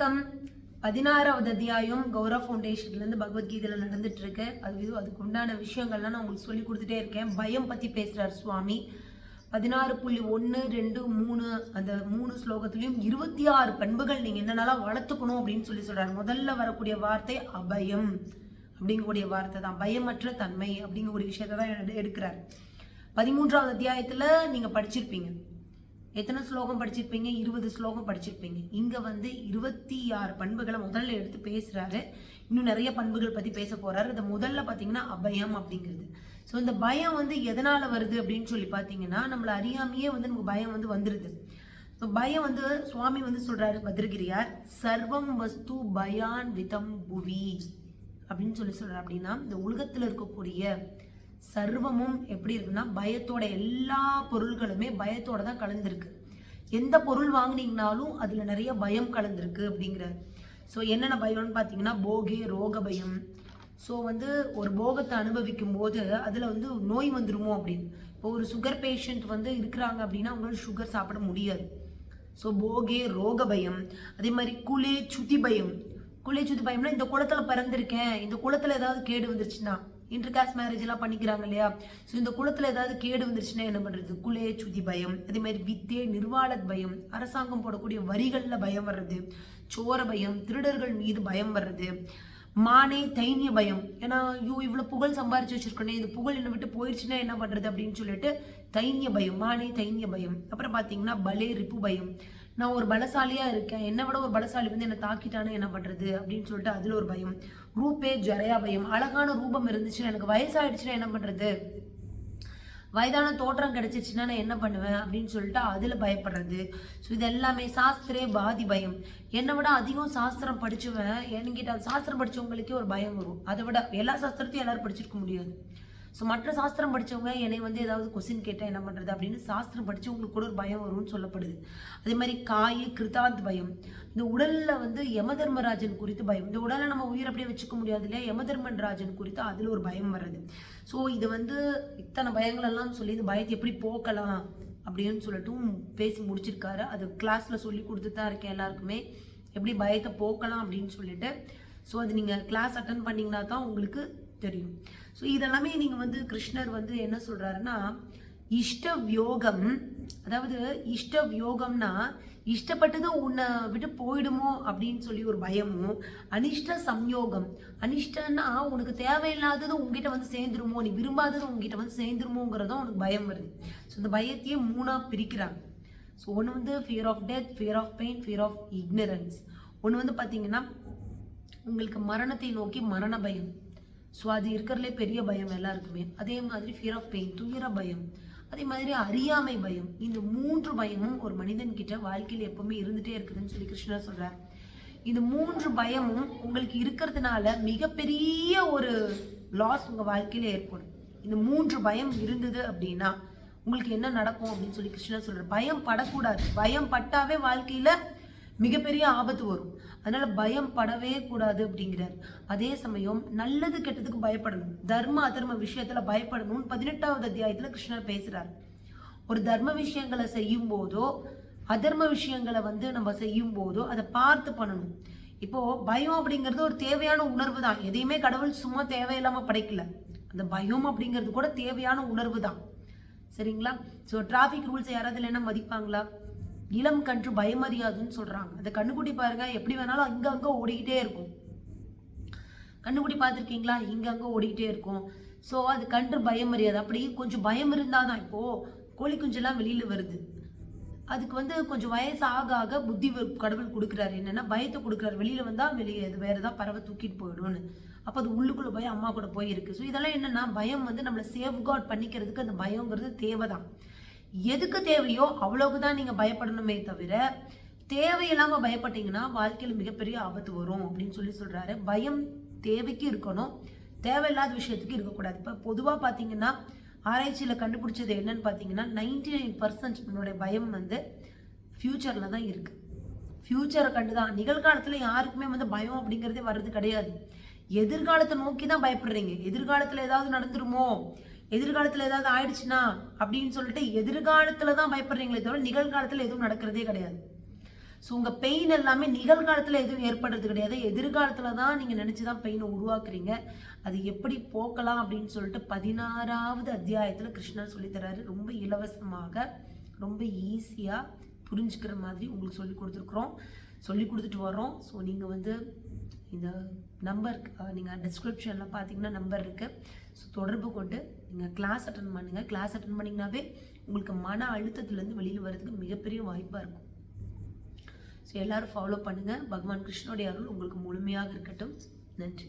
வணக்கம். பதினாறாவது அத்தியாயம் கௌரவ ஃபவுண்டேஷன்லேருந்து பகவத்கீதையில் நடந்துட்டு இருக்கு அது அதுக்கு உண்டான விஷயங்கள்லாம் நான் உங்களுக்கு சொல்லி கொடுத்துட்டே இருக்கேன். பயம் பற்றி பேசுகிறார் சுவாமி. பதினாறு புள்ளி ஒன்று ரெண்டு மூணு அந்த மூணு ஸ்லோகத்துலேயும் இருபத்தி ஆறு பண்புகள் நீங்கள் என்னென்னலாம் வளர்த்துக்கணும் அப்படின்னு சொல்லி சொல்கிறார் முதல்ல வரக்கூடிய வார்த்தை அபயம் அப்படிங்கக்கூடிய வார்த்தை தான். பயமற்ற தன்மை அப்படிங்கக்கூடிய விஷயத்தை தான் எடுக்கிறார். பதிமூன்றாவது அத்தியாயத்தில் நீங்கள் படிச்சிருப்பீங்க. எத்தனை ஸ்லோகம் படிச்சிருப்பீங்க? இருபது ஸ்லோகம் படிச்சிருப்பீங்க. இங்கே வந்து இருபத்தி ஆறு பண்புகளை முதல்ல எடுத்து பேசுகிறாரு இன்னும் நிறைய பண்புகள் பற்றி பேச போகிறாரு இது முதல்ல பார்த்தீங்கன்னா அபயம் அப்படிங்கிறது. ஸோ இந்த பயம் வந்து எதனால் வருது அப்படின்னு சொல்லி பார்த்தீங்கன்னா நம்மளை அறியாமையே வந்து நமக்கு பயம் வந்து வந்துடுது ஸோ பயம் வந்து சுவாமி வந்து சொல்கிறாரு பத்ரகிரியார் சர்வம் வஸ்து பயான் விதம் புவி. அப்படின்னு சொல்லி சொல்கிறார் அப்படின்னா இந்த உலகத்தில் இருக்கக்கூடிய சர்வமும் எப்படி இருக்குன்னா பயத்தோட எல்லா பொருள்களுமே பயத்தோட தான் கலந்துருக்கு. எந்த பொருள் வாங்கினீங்கனாலும் அதில் நிறைய பயம் கலந்துருக்கு அப்படிங்கிறார் ஸோ என்னென்ன பயம்னு பார்த்தீங்கன்னா போகே ரோக பயம் ஸோ வந்து ஒரு போகத்தை அனுபவிக்கும் போது அதில் வந்து நோய் வந்துருமோ அப்படின்னு. இப்போ ஒரு சுகர் பேஷண்ட் வந்து இருக்கிறாங்க அப்படின்னா அவங்களால சுகர் சாப்பிட முடியாது. ஸோ போகே ரோக பயம் அதே மாதிரி குளே சுதி பயம். குளே சுதி பயம்னா இந்த குளத்தில் பிறந்திருக்கேன் இந்த குளத்தில் ஏதாவது கேடு வந்துருச்சுன்னா இன்டர் காஸ்ட் மேரேஜ் எல்லாம் பண்ணிக்கிறாங்க இல்லையா? ஸோ இந்த குளத்தில் ஏதாவது கேடு வந்துருச்சுன்னா என்ன பண்ணுறது குலே சுதி பயம். அதே மாதிரி வித்தே நிர்வாலத் பயம். அரசாங்கம் போடக்கூடிய வரிகளில் பயம் வர்றது. சோர பயம். திருடர்கள் மீது பயம் வர்றது. மானே தைன்ய பயம். ஏன்னா ஐயோ இவ்வளோ புகழ் சம்பாரிச்சு வச்சுருக்கோனே இந்த புகழ் என்னை விட்டு போயிடுச்சுன்னா என்ன பண்ணுறது அப்படின்னு சொல்லிட்டு தைன்ய பயம். மானே தைன்ய பயம். அப்புறம் பார்த்தீங்கன்னா பலே ரிப்பு பயம். நான் ஒரு பலசாலியாக இருக்கேன். என்னை விட ஒரு பலசாலி வந்து என்னை தாக்கிட்டானே என்ன பண்ணுறது அப்படின்னு சொல்லிட்டு அதில் ஒரு பயம். ரூபே ஜரையா பயம். அழகான ரூபம் இருந்துச்சுன்னா எனக்கு வயசாயிடுச்சுன்னா என்ன பண்ணுறது வயதான தோற்றம் கிடைச்சிச்சுன்னா நான் என்ன பண்ணுவேன்? அப்படின்னு சொல்லிட்டு அதில் பயப்படுறது. ஸோ இது எல்லாமே சாஸ்திரே பாதி பயம். என்னை விட அதிகம் சாஸ்திரம் படிச்சவன். என்கிட்ட சாஸ்திரம் படிச்சவங்களுக்கே ஒரு பயம் வரும். அதை விட எல்லா சாஸ்திரத்தையும் எல்லோரும் படிச்சிருக்க முடியாது. ஸோ மற்ற சாஸ்திரம் படிச்சவங்க என்னை வந்து ஏதாவது கொஸ்டின் கேட்டால் என்ன பண்ணுறது அப்படின்னு சாஸ்திரம் படித்து உங்களுக்கு கூட ஒரு பயம் வரும்னு சொல்லப்படுது. அதே மாதிரி காய் கிருதாந்த் பயம். இந்த உடலில் வந்து யமதர்மராஜன் குறித்து பயம். இந்த உடலை நம்ம உயிர் அப்படியே வச்சுக்க முடியாது இல்லையா? யமதர்மராஜன் குறித்து அதில் ஒரு பயம் வர்றது. ஸோ இது வந்து இத்தனை பயங்களெல்லாம் சொல்லி இந்த பயத்தை எப்படி போக்கலாம் அப்படின்னு சொல்லட்டும் பேசி முடிச்சிருக்காரு. அது கிளாஸில் சொல்லி கொடுத்து தான் இருக்கேன் எல்லாருக்குமே. எப்படி பயத்தை போக்கலாம் அப்படின்னு சொல்லிட்டு. ஸோ அது நீங்கள் கிளாஸ் அட்டன் பண்ணிங்கன்னா தான் உங்களுக்கு தெரியும். ஸோ இதெல்லாமே நீங்கள் வந்து கிருஷ்ணர் வந்து என்ன சொல்கிறாருன்னா இஷ்ட வியோகம் அதாவது இஷ்ட வியோகம்னா இஷ்டப்பட்டது உன்னை விட்டு போயிடுமோ அப்படின்னு சொல்லி ஒரு பயமும் அனிஷ்ட சம்யோகம். அனிஷ்டன்னா உனக்கு தேவையில்லாதது உங்ககிட்ட வந்து சேர்ந்துருமோ நீ விரும்பாதது உங்ககிட்ட வந்து சேர்ந்துருமோங்கிறதும் உனக்கு பயம் வருது. ஸோ இந்த பயத்தையே மூணாக பிரிக்கிறாங்க. ஸோ ஒன்று வந்து fear of death fear of pain fear of ignorance ஒன்று வந்து பார்த்தீங்கன்னா உங்களுக்கு மரணத்தை நோக்கி மரண பயம். ஸோ அது இருக்கிறதுலே பெரிய பயம் எல்லாருக்குமே. அதே மாதிரி ஃபியர் ஆஃப் பெயின் துயர பயம் அதே மாதிரி அறியாமை பயம். இந்த மூன்று பயமும் ஒரு மனிதன் கிட்ட வாழ்க்கையில் எப்பவுமே இருந்துகிட்டே இருக்குதுன்னு சொல்லி கிருஷ்ணா சொல்கிறார் இந்த மூன்று பயமும் உங்களுக்கு இருக்கிறதுனால மிகப்பெரிய ஒரு லாஸ் உங்கள் வாழ்க்கையில் ஏற்படும். இந்த மூன்று பயம் இருந்தது அப்படின்னா உங்களுக்கு என்ன நடக்கும் அப்படின்னு சொல்லி கிருஷ்ணா சொல்கிறார் பயம் படக்கூடாது. பயம் பட்டாவே வாழ்க்கையில் மிகப்பெரிய ஆபத்து வரும். அதனால பயம் படவே கூடாது அப்படிங்கிறார். அதே சமயம் நல்லது கெட்டதுக்கு பயப்படணும். தர்ம அதர்ம விஷயத்துல பயப்படணும்னு பதினெட்டாவது அத்தியாயத்துல கிருஷ்ணர் பேசுறார். ஒரு தர்ம விஷயங்களை செய்யும் போதோ அதர்ம விஷயங்களை வந்து நம்ம செய்யும் போதோ அதை பார்த்து பண்ணணும். இப்போ பயம் அப்படிங்கிறது ஒரு தேவையான உணர்வு தான். எதையுமே கடவுள் சும்மா தேவையில்லாம படைக்கல. அந்த பயம் அப்படிங்கிறது கூட தேவையான உணர்வு தான். சரிங்களா? ஸோ டிராஃபிக் ரூல்ஸ் யாராவது இல்லைன்னா மதிப்பாங்களா? இளம் கன்று பயமறியாதுன்னு சொல்கிறாங்க அந்த கண்ணுக்குட்டி பாருங்க. எப்படி வேணாலும் அங்கங்கே ஓடிக்கிட்டே இருக்கும். கண்ணுக்குட்டி பார்த்துருக்கீங்களா? இங்கங்கே ஓடிக்கிட்டே இருக்கும். ஸோ அது கன்று பயம் அறியாது அப்படி கொஞ்சம் பயம் இருந்தாதான் இப்போது கோழி குஞ்செல்லாம் வெளியில் வருது. அதுக்கு வந்து கொஞ்சம் வயசு ஆக ஆக புத்தி கடவுள் கொடுக்குறாரு. என்னென்னா பயத்தை கொடுக்குறாரு. வெளியில வந்தால் வெளியே அது வேறு ஏதாவது பறவை தூக்கிட்டு போயிடும்னு. அப்போ அது உள்ளுக்குள்ளே போய் அம்மா கூட போயிருக்கு. ஸோ இதெல்லாம் என்னென்னா பயம் வந்து நம்மளை சேஃப்கார்ட் பண்ணிக்கிறதுக்கு அந்த பயங்கிறது தேவைதான். எதுக்கு தேவையோ அவ்வளோக்கு தான் நீங்க பயப்படணுமே தவிர தேவையில்லாம பயப்பட்டீங்கன்னா வாழ்க்கையில மிகப்பெரிய ஆபத்து வரும் அப்படின்னு சொல்லி சொல்றாரு. பயம் தேவைக்கு இருக்கணும். தேவையில்லாத விஷயத்துக்கு இருக்கக்கூடாது. இப்போ பொதுவாக பார்த்தீங்கன்னா ஆராய்ச்சியில் கண்டுபிடிச்சது என்னன்னு பார்த்தீங்கன்னா நைன்டி நைன் பர்சன்ட் நம்மளுடைய பயம் வந்து ஃப்யூச்சரில் தான் இருக்குது ஃப்யூச்சரை கண்டு தான் நிகழ்காலத்தில் யாருக்குமே வந்து பயம் அப்படிங்கிறதே வர்றது கிடையாது. எதிர்காலத்தை நோக்கி தான் பயப்படுறீங்க. எதிர்காலத்தில் ஏதாவது நடந்துருமோ? எதிர்காலத்தில் ஏதாவது ஆயிடுச்சுன்னா அப்படின்னு சொல்லிட்டு எதிர்காலத்தில் தான் பயப்படுறீங்களே தவிர நிகழ்காலத்தில் எதுவும் நடக்கிறதே கிடையாது. ஸோ உங்கள் பெயின் எல்லாமே நிகழ்காலத்தில் எதுவும் ஏற்படுறது கிடையாது. எதிர்காலத்தில் தான் நீங்கள் நினச்சி தான் பெயினை உருவாக்குறீங்க. அது எப்படி போக்கலாம் அப்படின்னு சொல்லிட்டு பதினாறாவது அத்தியாயத்தில் கிருஷ்ணர் சொல்லித்தராரு ரொம்ப இலவசமாக ரொம்ப ஈஸியாக புரிஞ்சுக்கிற மாதிரி உங்களுக்கு சொல்லி கொடுத்துருக்குறோம். சொல்லி கொடுத்துட்டு வரோம் ஸோ நீங்கள் வந்து இந்த நம்பர் நீங்கள் டிஸ்கிரிப்ஷனில் பார்த்தீங்கன்னா நம்பர் இருக்குது ஸோ தொடர்பு கொண்டு நீங்கள் கிளாஸ் அட்டன் பண்ணுங்கள் கிளாஸ் அட்டன் பண்ணிங்கனாவே உங்களுக்கு மன அழுத்தத்துலேருந்து வெளியில் வர்றதுக்கு மிகப்பெரிய வாய்ப்பாக இருக்கும். ஸோ எல்லாரும் ஃபாலோ பண்ணுங்கள் பகவான் கிருஷ்ணனுடைய அருள் உங்களுக்கு முழுமையாக இருக்கட்டும். நன்றி.